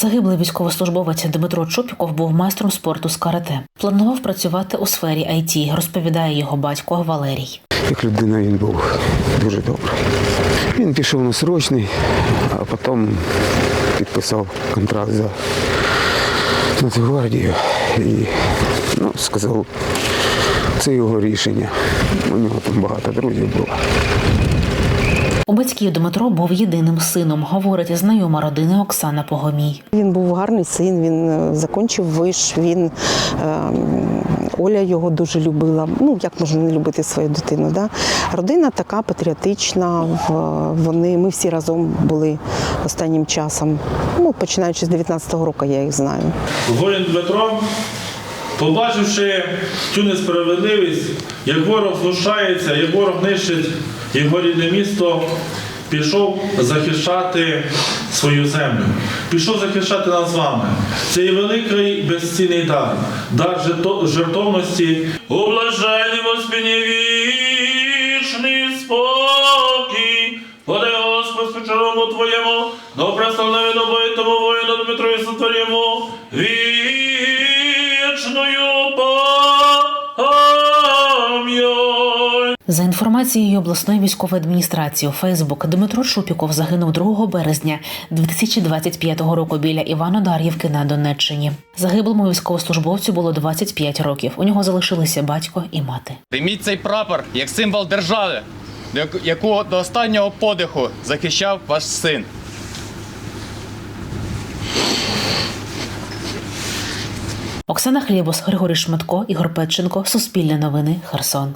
Загиблий військовослужбовець Дмитро Чупіков був майстром спорту з карате. Планував працювати у сфері IT, розповідає його батько Валерій. Як людина він був дуже добрий. Він пішов на срочний, а потім підписав контракт за Нацгвардію і ну, сказав, це його рішення. У нього там багато друзів було. У батьків Дмитро був єдиним сином, говорить знайома родини Оксана Погомій. Він був гарний син, він е, закінчив виш, він ем, Оля його дуже любила. Ну як можна не любити свою дитину? Да? Родина така патріотична. Вони ми всі разом були останнім часом. Ну, починаючи з 19-го року, я їх знаю. Воїн Дмитро, побачивши цю несправедливість, як ворог знущається, як ворог нищить його рідне місто, пішов захищати свою землю, пішов захищати нас з вами. Це є великий безцінний дар, дар жертов- жертовності. У блаженному вічний спокій. Подай Господь спочарому Твоєму, до прославленому тому воїну Дмитру і сотворимо вічною пам'ять. За інформацією обласної військової адміністрації у Фейсбук, Дмитро Чупіков загинув 2 березня 2025 року біля Івано-Дар'ївки на Донеччині. Загиблому військовослужбовцю було 25 років. У нього залишилися батько і мати. Прийміть цей прапор як символ держави, яку- яку до останнього подиху захищав ваш син. Оксана Хлібос, Григорій Шматко, Ігор Петченко, Суспільне новини, Херсон.